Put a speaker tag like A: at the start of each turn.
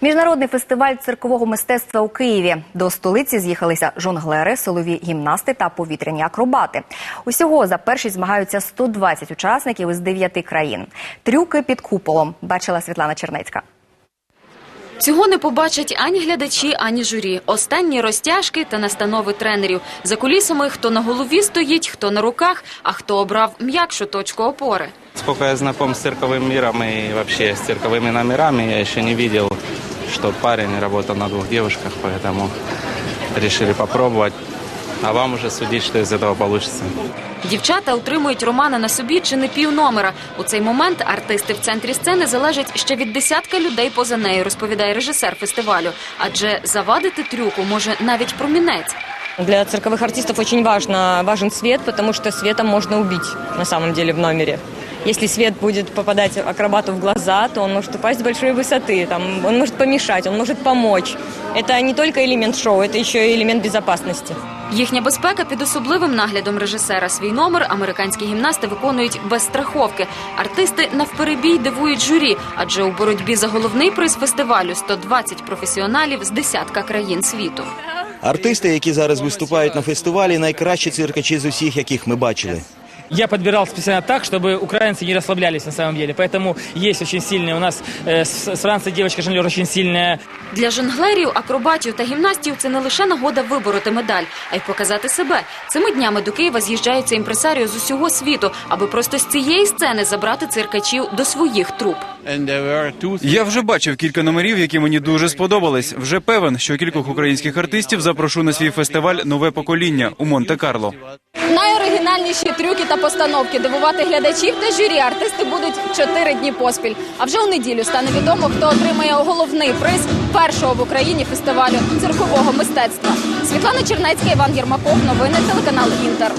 A: Міжнародний фестиваль циркового мистецтва у Києві. До столиці з'їхалися жонглери, силові гімнасти та повітряні акробати. Усього за першість змагаються 120 учасників із 9 країн. Трюки під куполом бачила Світлана Чернецька.
B: Цього не побачать ані глядачі, ані журі. Останні розтяжки та настанови тренерів. За кулісами хто на голові стоїть, хто на руках, а хто обрав м'якшу точку опори.
C: Сколько я знаком с цирковым миром и вообще с цирковыми номерами, я еще не видел, что парень работал на двух девушках, поэтому решили попробовать. А вам уже судить, что из этого получится.
B: Дівчата утримують Романа на собі чи не півномера. У цей момент артисти в центрі сцени залежать ще від десятка людей поза нею, розповідає режисер фестивалю. Адже завадити трюку може навіть промінець.
D: Для цирковых артистов очень важно, важен свет, потому что светом можно убить на самом деле в номере. Если свет будет попадать акробату в глаза, то он может упасть с большой высоты, там, он может помешать, он может помочь. Это не только элемент шоу, это еще и элемент безопасности.
B: Їхня безпека під особливим наглядом режисера. Свій номер американські гімнасти виконують без страховки. Артисти навперебій дивують журі, адже у боротьбі за головний приз фестивалю 120 професіоналів з десятка країн світу.
E: Артисти, які зараз виступають на фестивалі, найкращі циркачі з усіх, яких ми бачили.
F: Я подбирал специально так, чтобы украинцы не расслаблялись на самом деле. Поэтому есть очень сильные у нас э, с, с Франции девочка-жонглер очень сильная.
B: Для жонглерів, акробатів та гімнастів це не лише нагода вибороти медаль, а й показати себе. Цими днями до Києва з'їжджаються імпресаріо з усього світу, аби просто з цієї сцени забрати циркачів до своїх труп.
G: Я вже бачив кілька номерів, які мені дуже сподобались. Вже певен, що кількох українських артистів запрошу на свій фестиваль нове покоління у Монте-Карло.
H: Найоригінальніші трюки та постановки дивувати глядачів та журі артисти будуть чотири дні поспіль. А вже у неділю стане відомо, хто отримає головний приз першого в Україні фестивалю циркового мистецтва. Світлана Чернецька, Іван Єрмаков. Новини телеканал Інтер.